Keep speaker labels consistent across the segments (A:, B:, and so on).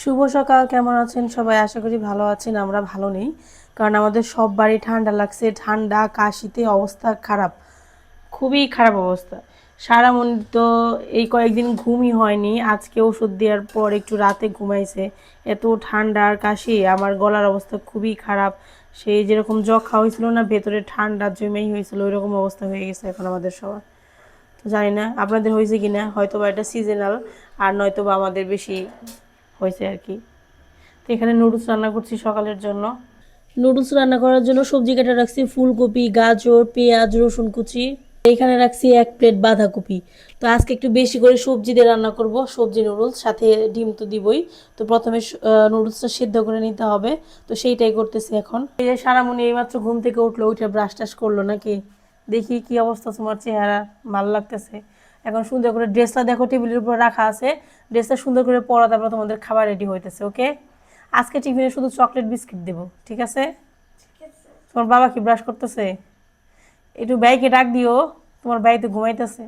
A: শুভ সকাল, কেমন আছেন? সবাই আশা করি ভালো আছেন, আমরা ভালো নেই। কারণ আমাদের সব বাড়ি ঠান্ডা লাগছে, ঠান্ডা, কাশিতে অবস্থা খারাপ, খুবই খারাপ অবস্থা। সারা মন তো এই কয়েকদিন ঘুমই হয়নি, আজকে ওষুধ দেওয়ার পর একটু রাতে ঘুমাইছে। এত ঠান্ডা আর কাশি, আমার গলার অবস্থা খুবই খারাপ। সেই যেরকম যক্ষা হয়েছিল না, ভেতরে ঠান্ডা জমেই হয়েছিল ওই রকম অবস্থা হয়ে গেছে এখন আমাদের সবার। তো জানি না, আপনাদের হয়েছে কি না হয়তো বা এটা সিজনাল আর নয়তো বা আমাদের বেশি হয়েছে আর কি। তো এখানে নুডলস রান্না করছি সকালের জন্য। নুডলস রান্না করার জন্য সবজি কেটে রাখছি ফুলকপি গাজর পেঁয়াজ রসুন কুচি। এখানে রাখছি এক প্লেট বাঁধাকপি। তো আজকে একটু বেশি করে সবজি দিয়ে রান্না করব সবজি নুডলস সাথে ডিম তো দিবই। তো প্রথমে নুডলসটা সিদ্ধ করে নিতে হবে। তো সেইটাই করতেছি এখন। এই যে সারামণি এইমাত্র ঘুম থেকে উঠল ওইটা ব্রাশ টাশ করল নাকি? দেখি কি অবস্থা তোমার চেহারা ভালো লাগতেছে? এখন সুন্দর করে ড্রেসটা দেখো টেবিলের উপর রাখা আছে। ড্রেসটা সুন্দর করে পরা তারপর তোমাদের খাবার রেডি হইতেছে ওকে আজকে টিফিনে শুধু চকলেট বিস্কিট দেবো ঠিক আছে? তোমার বাবা কি ব্রাশ করতেছে? একটু বাইকে ডাক দিও তোমার বাড়িতে ঘুমাইতেছে।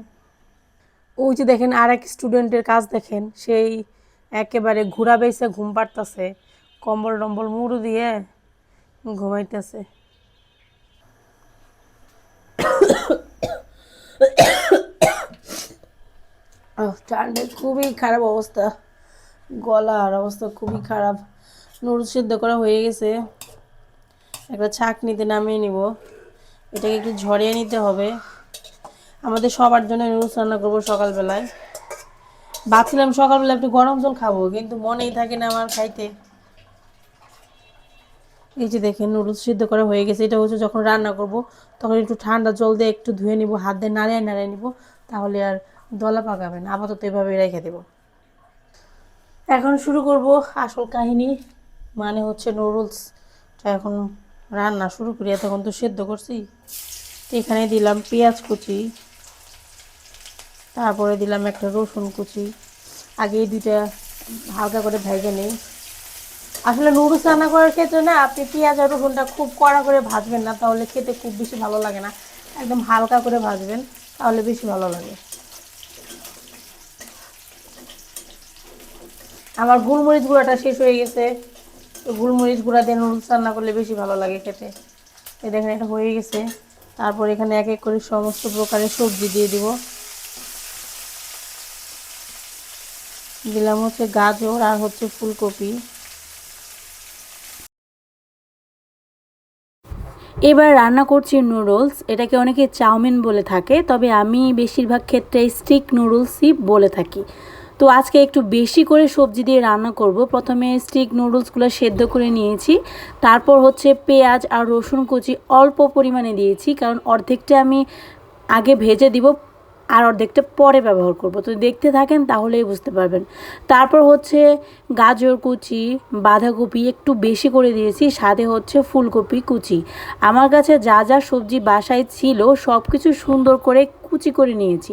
A: ওই যে দেখেন আর এক স্টুডেন্টের কাজ দেখেন সেই একেবারে ঘোরা বেসে ঘুম পাড়তেছে কম্বল টম্বল মুড়ু দিয়ে ঘুমাইতেছে। ঠান্ডায় খুবই খারাপ অবস্থা। গলার অবস্থা খুবই খারাপ। নুডলস সিদ্ধ করা হয়ে গেছে। একটা ছাঁকনিতে নামিয়ে নিব। এটাকে একটু ঝরিয়ে নিতে হবে। আমাদের সবার জন্য নুডলস রান্না করব সকালবেলায়। ভাবছিলাম সকালবেলা একটু গরম জল খাব, কিন্তু মনেই থাকে না আমার খাইতে। এই যে দেখেন, নুডলস সিদ্ধ করা হয়ে গেছে। এটা হচ্ছে যখন রান্না করব, তখন একটু ঠান্ডা জল দিয়ে একটু ধুয়ে নিব, হাত দিয়ে নাড়িয়ে নাড়িয়ে নিব। তাহলে আর দলা পাকাবেন আপাতত এভাবে রেখে দেব। এখন শুরু করব আসল কাহিনী মানে হচ্ছে নুডলসটা এখন রান্না শুরু করি, এতক্ষণ তো সেদ্ধ করছি। এখানে দিলাম পেঁয়াজ কুচি, তারপরে দিলাম একটা রসুন কুচি। আগে এই দুইটা হালকা করে ভেজে নিই। আসলে নুডলস রান্না করার ক্ষেত্রে না, আপনি পেঁয়াজ আর রসুনটা খুব কড়া করে ভাজবেন না, তাহলে খেতে খুব বেশি ভালো লাগে না। একদম হালকা করে ভাজবেন, তাহলে বেশি ভালো লাগে। আমার গোলমরিচ গুঁড়াটা শেষ হয়ে গেছে। গোলমরিচ গুঁড়া দিয়ে নুডলস রান্না করলে বেশি ভালো লাগে খেতে। এই দেখেন, এটা হয়ে গেছে। তারপর এখানে এক এক করে সমস্ত প্রকারের সবজি দিয়ে দিব। দিলাম হচ্ছে গাজর আর হচ্ছে ফুলকপি।
B: এবার রান্না করছি নুডলস। এটাকে অনেকে চাউমিন বলে থাকে, তবে আমি বেশিরভাগ ক্ষেত্রে স্টিক নুডলসই বলে থাকি। তো আজকে একটু বেশি করে সবজি দিয়ে রান্না করব। প্রথমে স্টিক নুডলসগুলো সেদ্ধ করে নিয়েছি। তারপর হচ্ছে পেঁয়াজ আর রসুন কুচি অল্প পরিমাণে দিয়েছি, কারণ অর্ধেকটা আমি আগে ভেজে দিব আর অর্ধেকটা পরে ব্যবহার করব। তো দেখতে থাকেন তাহলেই বুঝতে পারবেন। তারপর হচ্ছে গাজর কুচি, বাঁধাকপি একটু বেশি করে দিয়েছি, সাথে হচ্ছে ফুলকপি কুচি। আমার কাছে যা যা সবজি বাসায় ছিল সব কিছু সুন্দর করে কুচি করে নিয়েছি।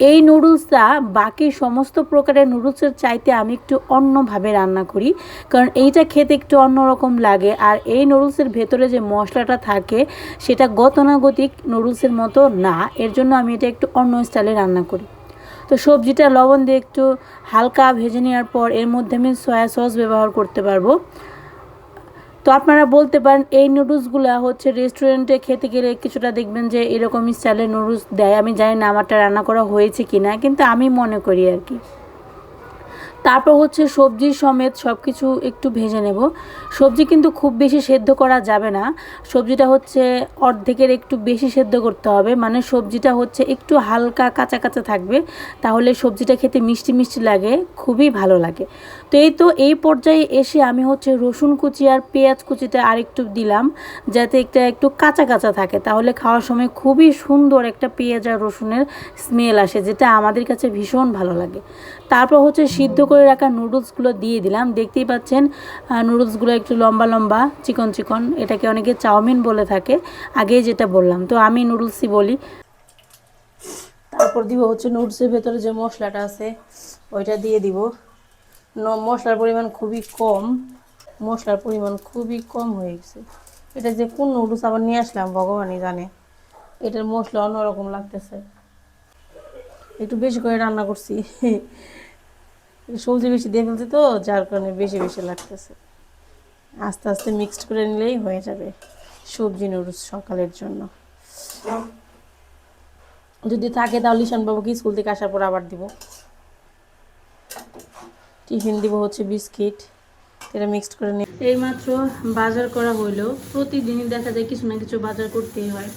B: এই নুডলসটা বাকি সমস্ত প্রকারের নুডলসের চাইতে আমি একটু অন্যভাবে রান্না করি। কারণ এইটা খেতে একটু অন্যরকম লাগে। আর এই নুডলসের ভেতরে যে মশলাটা থাকে, সেটা গতানুগতিক নুডলসের মতো না। এর জন্য আমি এটা একটু অন্য স্টাইলে রান্না করি। তো সবজিটা লবণ দিয়ে একটু হালকা ভেজে নেওয়ার পর এর মধ্যে আমি সয়া সস ব্যবহার করতে পারব। তো আপনারা বলতে পারেন, এই নুডলসগুলো হচ্ছে রেস্টুরেন্টে খেতে গেলে কিছুটা দেখবেন যে এরকমই স্টাইলের নুডলস দেয়। আমি জানি না আমারটা রান্না করা হয়েছে কি না কিন্তু আমি মনে করি আর কি। তারপর হচ্ছে সবজি সমেত সব কিছু একটু ভেজে নেব। সবজি কিন্তু খুব বেশি সেদ্ধ করা যাবে না। সবজিটা হচ্ছে অর্ধেকের একটু বেশি সেদ্ধ করতে হবে। মানে সবজিটা হচ্ছে একটু হালকা কাঁচা কাঁচা থাকবে। তাহলে সবজিটা খেতে মিষ্টি মিষ্টি লাগে, খুবই ভালো লাগে। তো এই তো এই পর্যায়ে এসে আমি হচ্ছে রসুন কুচি আর পেঁয়াজ কুচিটা আরেকটু দিলাম, যাতে একটা একটু কাঁচা কাঁচা থাকে। তাহলে খাওয়ার সময় খুবই সুন্দর একটা পেঁয়াজ আর রসুনের স্মেল আসে, যেটা আমাদের কাছে ভীষণ ভালো লাগে। তারপর হচ্ছে সিদ্ধ করে রাখা নুডলসগুলো দিয়ে দিলাম। দেখতেই পাচ্ছেন নুডলসগুলো একটু লম্বা লম্বা, চিকন চিকন, এটাকে অনেকে চাউমিন বলে থাকে। আগেই যেটা বললাম, তো আমি নুডলসই বলি।
A: তারপর দিব হচ্ছে নুডলসের ভেতরে যে মশলাটা আছে, ওইটা দিয়ে দিব। মশলার পরিমাণ খুবই কম, মশলার পরিমাণ খুবই কম হয়ে গেছে। এটা যে কোন নুডলস আবার নিয়ে আসলাম, ভগবানই জানে। এটার মশলা অন্যরকম লাগতেছে। একটু বেশি করে রান্না করছি।
C: সবজি বেশি দিয়ে ফেলছি তো, যার কারণে বেশি বেশি লাগতেছে। আস্তে আস্তে মিক্সড করে নিলেই হয়ে যাবে সবজি নুডলস সকালের জন্য। যদি থাকে তাহলে ঈশান বাবুকে স্কুল থেকে আসার পর আবার দিব। টিফিন দিব হচ্ছে বিস্কিট, এটা মিক্সড করে নিয়ে।
A: এইমাত্র বাজার করা হইল, প্রতিদিনই দেখা যায় কিছু না কিছু বাজার করতেই হয়।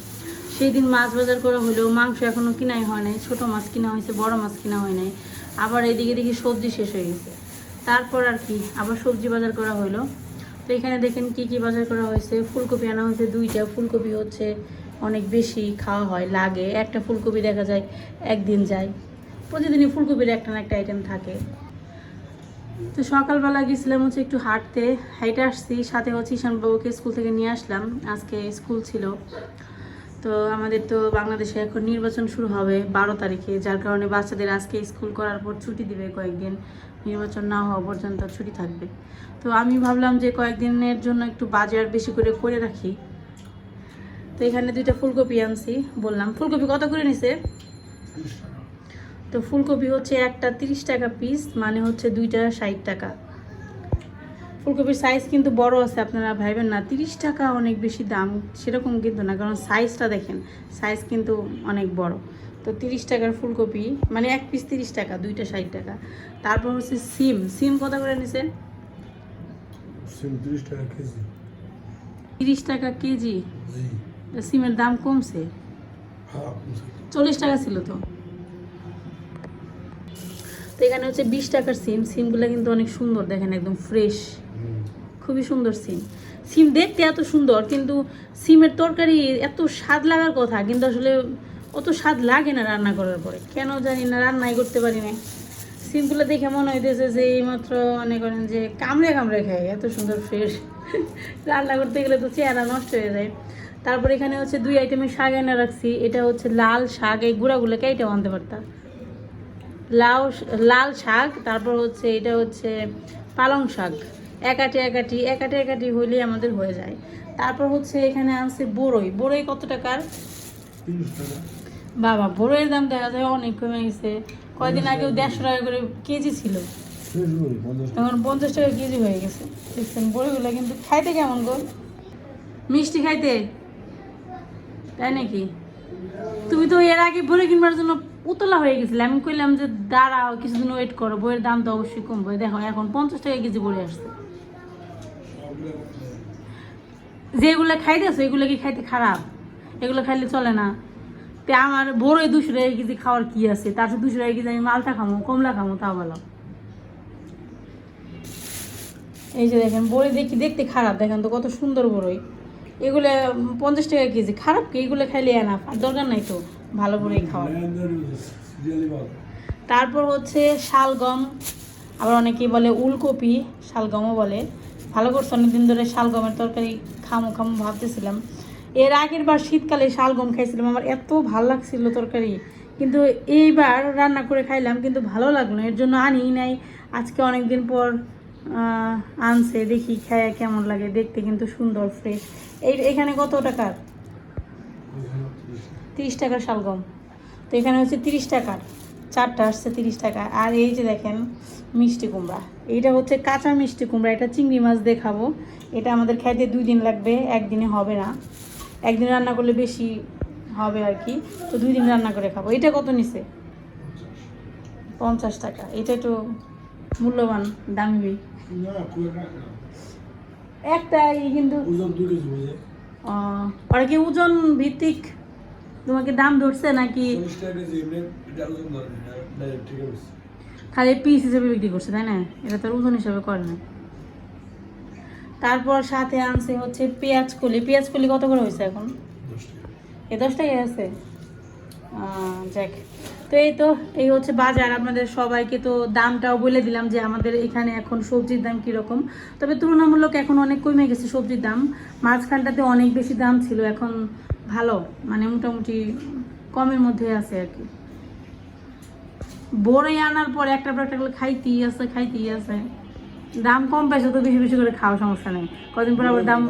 A: সেই দিন মাছ বাজার করা হলেও মাংস এখনও কিনাই হয় নাই, ছোট মাছ কিনা হয়েছে, বড় মাছ কিনা হয় নাই। আবার এদিকে দেখি সবজি শেষ হয়ে গেছে। তারপর আর কি, আবার সবজি বাজার করা হলো তো এখানে দেখেন কি কি বাজার করা হয়েছে। ফুলকপি আনা হয়েছে দুইটা। ফুলকপি হচ্ছে অনেক বেশি খাওয়া হয়, লাগে। একটা ফুলকপি দেখা যায়, একদিন যায়। প্রতিদিনই ফুলকপির একটা না একটা আইটেম থাকে। তো সকালবেলা গেছিলাম হচ্ছে একটু হাঁটতে। হাইটে আসছি, সাথে হচ্ছে ঈশানবাবুকে স্কুল থেকে নিয়ে আসলাম। আজকে স্কুল ছিল। তো আমাদের তো বাংলাদেশে এখন নির্বাচন শুরু হবে বারো তারিখে, যার কারণে বাচ্চাদের আজকে স্কুল করার পর ছুটি দিবে কয়েকদিন। নির্বাচন না হওয়া পর্যন্ত ছুটি থাকবে। তো আমি ভাবলাম যে কয়েকদিনের জন্য একটু বাজার বেশি করে করে রাখি। তো এখানে দুইটা ফুলকপি আনছি, বললাম। ফুলকপি কত করে নিছে? তো ফুলকপি হচ্ছে একটা তিরিশ টাকা পিস মানে হচ্ছে দুইটা ষাট টাকা। ফুলকপির সাইজ কিন্তু বড় আছে আপনারা ভাইবেন না। তিরিশ টাকা অনেক বেশি দাম সেরকম কিন্তু না কারণ সাইজটা দেখেন সাইজ কিন্তু অনেক বড়। তো তিরিশ টাকার ফুলকপি মানে এক পিস তিরিশ টাকা দুইটা ষাট টাকা। তারপর হচ্ছে সিম সিম কত করে নিছেন?
B: তিরিশ টাকা কেজি।
A: তিরিশ টাকা কেজি? সিমের দাম কমছে?
B: হ্যাঁ
A: চল্লিশ টাকা ছিল তো? তো এখানে হচ্ছে বিশ টাকার সিম সিমগুলো কিন্তু অনেক সুন্দর দেখেন একদম ফ্রেশ খুবই সুন্দর সিম। সিম দেখতে এত সুন্দর, কিন্তু সিমের তরকারি এত স্বাদ লাগার কথা, কিন্তু আসলে অত স্বাদ লাগে না রান্না করার পরে। কেন জানি না, রান্নাই করতে পারি না সিমগুলো দেখে মনে হইতেছে যে এইমাত্র মনে করেন যে কামড়ে কামড়ে খায়, এত সুন্দর ফ্রেশ। রান্না করতে গেলে তো চেহারা নষ্ট হয়ে যায়। তারপর এখানে হচ্ছে দুই আইটেমের শাক এনে রাখছি। এটা হচ্ছে লাল শাক, এই গুঁড়াগুলো কেটেও আনতে পারতাম। লাউ লাল শাক, তারপর হচ্ছে এটা হচ্ছে পালং শাক। একাটি একাটি একাটি একাটি হইলেই আমাদের হয়ে যায়। তারপর হচ্ছে এখানে আনছে বড়ই। বড়ই কত টাকার? বাবা, বড়ইয়ের দাম দেখা যায় অনেক কমে গেছে। কয়দিন আগেও দেড়শো টাকা করে কেজি ছিল। এখন পঞ্চাশ টাকা কেজি হয়ে গেছে। দেখছেন বড়িগুলো কিন্তু খাইতে কেমন গো? মিষ্টি খাইতে? তাই নাকি? তুমি তো এর আগে বড়ি কিনবার জন্য উতলা হয়ে গেছিলে আমি কইলাম যে, দাঁড়াও, কিছুদিন ওয়েট করো, বইয়ের দাম তো অবশ্যই কমবে। দেখো, এখন পঞ্চাশ টাকা কেজি বড়ি আসছে। যেগুলো খাইতেছো, এগুলো কি খাইতে খারাপ? এগুলো খাইলে চলে না। তে আমার বড়ই দুশো টাকা কেজি খাওয়ার কি আছে? তার সাথে দুশো টাকা কেজি আমি মালটা খামো, কমলা খামো, তাও ভালো। এই যে দেখেন, বড়ি দেখি দেখতে খারাপ। দেখেন তো কত সুন্দর বড়ই। এগুলো পঞ্চাশ টাকা কেজি, খারাপ কি? এগুলো খাইলে এনা আর দরকার নাই তো। ভালো বড়ই খাওয়া। তারপর হচ্ছে শালগম, আবার অনেকেই বলে উলকপি, শালগমও বলে। ভালো করছে, অনেকদিন ধরে শালগমের তরকারি খামো খামো ভাবতেছিলাম। এর আগের বার শীতকালে শালগম খাইছিলাম, আমার এত ভালো লাগছিল তরকারি। কিন্তু এইবার রান্না করে খাইলাম, কিন্তু ভালো লাগল এর জন্য আনি নাই। আজকে অনেকদিন পর আনছে, দেখি খায় কেমন লাগে, দেখতে কিন্তু সুন্দর ফ্রেশ এই এখানে কত টাকার? তিরিশ টাকার শালগম। তো এখানে হচ্ছে তিরিশ টাকার। চারটা আসছে তিরিশ টাকা। আর এই যে দেখেন মিষ্টি কুমড়া। এইটা হচ্ছে কাঁচা মিষ্টি কুমড়া। এটা চিংড়ি মাছ দিয়ে খাব। এটা আমাদের খাইতে দুই দিন লাগবে একদিনে হবে না। একদিন রান্না করলে বেশি হবে আর কি। তো দুই দিন রান্না করে খাব। এটা কত নিছে? পঞ্চাশ টাকা। এটা একটু মূল্যবান দামি।
B: একটা
A: এই কিন্তু
B: ওজন
A: ওরা কি ওজন ভিত্তিক তোমাকে দাম ধরছে নাকি
B: টাকা
A: খালি পিস হিসেবে বিক্রি করছে তাই না? এটা তোর ওজন হিসেবে করে না। তারপর সাথে আনছে হচ্ছে পেঁয়াজ কলি। পেঁয়াজ কলি কত করে হয়েছে এখন? এ দশ টাকায় আছে? যাক। তো এই তো এই হচ্ছে বাজার। আপনাদের সবাইকে তো দামটাও বলে দিলাম যে আমাদের এখানে এখন সবজির দাম কীরকম। তবে তুলনামূলক এখন অনেক কমে গেছে সবজির দাম। মাঝখানটাতে অনেক বেশি দাম ছিল এখন ভালো মানে মোটামুটি কমের মধ্যে আছে আর কি। বড়ই আনার পর একটা পর একটা করে খাইতেই আছে খাইতেই আছে। দাম কম পাইছে, তো বেশি বেশি করে খাওয়া সমস্যা নেই। কদিন পর আবার দাম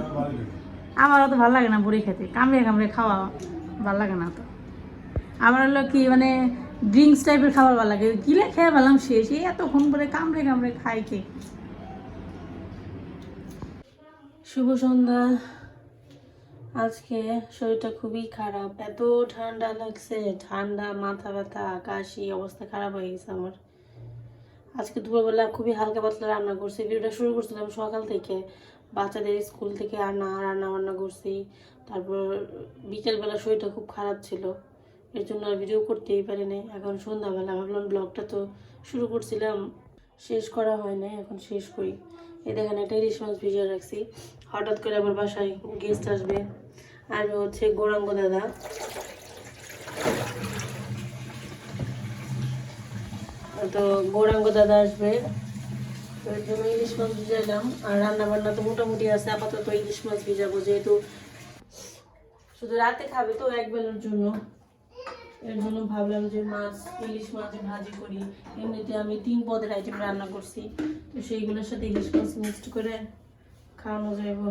A: আমার অত ভালো লাগে না বড়ি খেতে। কামড়ে কামড়ে খাওয়া ভালো লাগে না তো। আমার হলো কি মানে ড্রিঙ্কস টাইপের খাবার ভালো লাগে। গিলে খেয়ে পেলাম শেষ। এই এতক্ষণ পরে কামড়ে কামড়ে খাই কে? শুভ সন্ধ্যা। আজকে শরীরটা খুবই খারাপ। এত ঠান্ডা লাগছে, ঠান্ডা, মাথা ব্যথা, কাশি, অবস্থা খারাপ হয়ে গেছে আমার। আজকে দুপুরবেলা খুবই হালকা পাতলা রান্না করছি, ভিডিওটা শুরু করছিলাম সকাল থেকে। বাচ্চাদের স্কুল থেকে আনা, রান্না বান্না করছি। তারপর বিকেলবেলা শরীরটা খুব খারাপ ছিল। এর জন্য আর ভিডিও করতেই পারিনি। এখন সন্ধ্যাবেলা ভাবলাম ব্লগটা তো শুরু করছিলাম। শেষ করা হয় না এখন শেষ করি। এই দেখেন, একটা ইলিশ মাছ ভিজিয়ে রাখছি। হঠাৎ করে আবার বাসায় গেস্ট আসবে। আর হচ্ছে গৌরাঙ্গ দাদা। তো গৌরাঙ্গ দাদা আসবে। এর জন্য ইলিশ মাছ ভিজাইলাম আর রান্না বান্না তো মোটামুটি আছে, আপাতত ইলিশ মাছ ভিজাবো যেহেতু। শুধু রাতে খাবে তো এক বেলার জন্য। এর জন্য ভাবলাম যে মাছ, ইলিশ মাছ ভাজি করি। এমনিতে আমি তিন পদের আইটেম রান্না করছি। তো সেইগুলোর সাথে ইলিশ মাছ মিক্সড করে খাওয়ানো যাইব।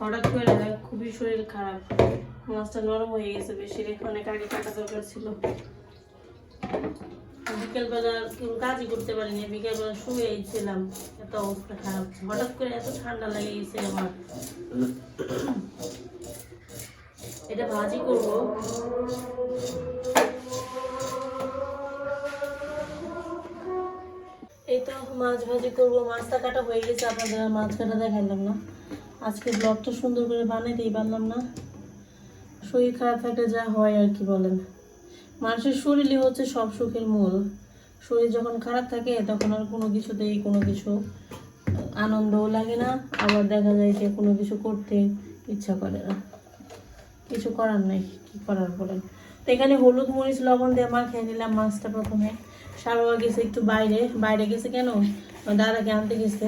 A: হঠাৎ করে খুবই শরীর খারাপ। মাছটা নরম হয়ে গেছে বেশি, অনেক আগে কাটা দরকার ছিল। বিকেলবেলা কেউ কাজই করতে পারিনি, বিকেলবেলা শুয়েই ছিলাম। এত অবস্থা খারাপ। হঠাৎ করে এত ঠান্ডা লেগে গেছে আমার। এটা ভাজি করব। এই তো মাছ ভাজি করব। মাছটা কাটা হয়ে গেছে আপনাদের মাছ কাটা দেখাইলাম না। আজকে ব্লগটা সুন্দর করে বানাইতেই পারলাম না। শরীর খারাপ থাকলে যা হয় আর কি বলেন। মানুষের শরীরই হচ্ছে সব সুখের মূল। শরীর যখন খারাপ থাকে, তখন আর কোনো কিছুতেই কোনো কিছু, আনন্দও লাগে না। আবার দেখা যায় যে কোনো কিছু করতে ইচ্ছা করে না। কিছু করার নাই, কি করার বলেন? তো এখানে হলুদ, মরিচ, লবণ দিয়ে মাখিয়ে নিলাম মাছটা প্রথমে। সারোয়া গেছে একটু বাইরে বাইরে গেছে কেন? দাদাকে আনতে গেছে।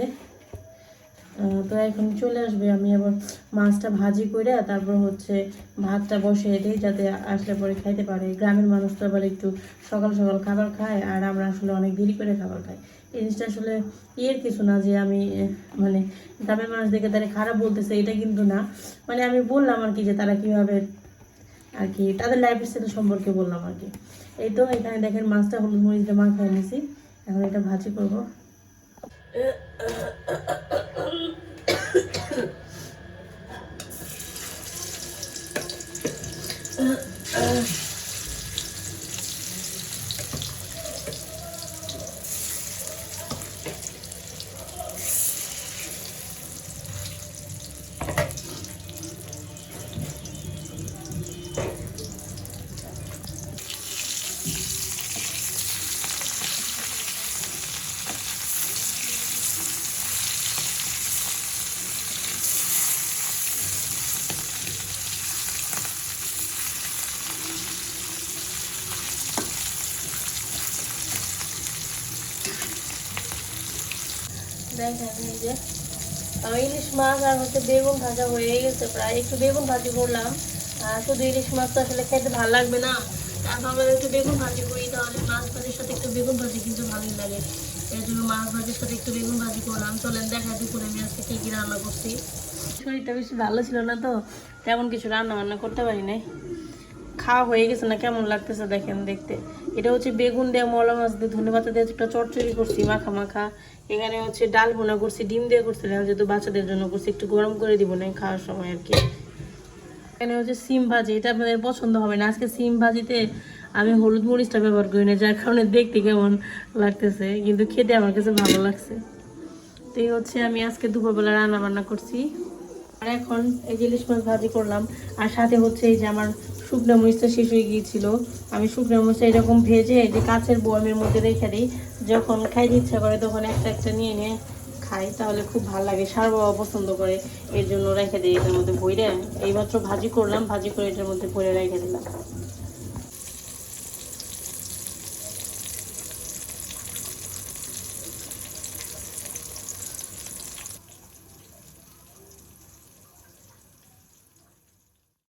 A: তো এখন চলে আসবে। আমি আবার মাছটা ভাজি করে তারপর হচ্ছে ভাতটা বসিয়ে দিই যাতে আসলে পরে খাইতে পারে। গ্রামের মানুষ তো আবার একটু সকাল সকাল খাবার খায় আর আমরা আসলে অনেক দেরি করে খাবার খাই। এই জিনিসটা আসলে ইয়ের কিছু না যে আমি মানে গ্রামের মানুষ দেখে তারা খারাপ বলতেছে, এটা কিন্তু না। মানে আমি বললাম আর কি যে তারা কীভাবে আর কি, তাদের লাইফ স্টাইল সম্পর্কে বললাম আর কি। এই তো এখানে দেখেন মাছটা হলুদ মরিচ দিয়ে মাখায় নিয়েছি এখন এটা ভাজি করব। Uh, uh. যে। ইলিশ মাছ আর হচ্ছে বেগুন ভাজা হয়ে গেছে প্রায়। একটু বেগুন ভাজি করলাম। আর শুধু ইলিশ মাছ তো আসলে খেতে ভালো লাগবে না। তারপর একটু বেগুন ভাজি করি মাছ ভাজির সাথে একটু বেগুন ভাজি কিন্তু ভালোই লাগে। এর জন্য মাছ ভাজির সাথে একটু বেগুন ভাজি করলাম। চলেন দেখা রান্না করছি। শরীরটা বেশি ভালো ছিল না তো, তেমন কিছু রান্না বান্না করতে পারি নাই। খাওয়া হয়ে গেছে না, কেমন লাগতেছে দেখেন দেখতে। এটা হচ্ছে বেগুন দেওয়া মলা মাছ দিয়ে ধনে পাতা দিয়ে একটা চটচড়ি করছি, মাখা মাখা। এখানে হচ্ছে ডাল বোনা করছি, ডিম দিয়ে করছিলাম যেহেতু বাচ্চাদের জন্য করছি, একটু গরম করে দিব না খাওয়ার সময় আর কি। এখানে হচ্ছে সিম ভাজি, এটা আপনাদের পছন্দ হবে না। আজকে সিম ভাজিতে আমি হলুদ মরিচটা ব্যবহার করি না, যার কারণে দেখতে কেমন লাগতেছে, কিন্তু খেতে আমার কাছে ভালো লাগছে। তো এই হচ্ছে আমি আজকে দুপুরবেলা রান্না বান্না করছি। আর এখন এই যে ইলিশ মাছ ভাজি করলাম, আর সাথে হচ্ছে এই যে আমার শুকনো মরিচটা শেষ হয়ে গিয়েছিল। আমি শুকনো মরিচটা এরকম ভেজে যে কাঁচের বোয়ামের মধ্যে রেখে দিই। যখন খাইতে ইচ্ছা করে তখন একটা একটা নিয়ে নিয়ে খাই, তাহলে খুব ভালো লাগে। সার বাবা পছন্দ করে, এর জন্য রেখে দিই এটার মধ্যে ভরে এইমাত্র ভাজি করলাম, ভাজি করে এটার মধ্যে ভরে রেখে দিলাম।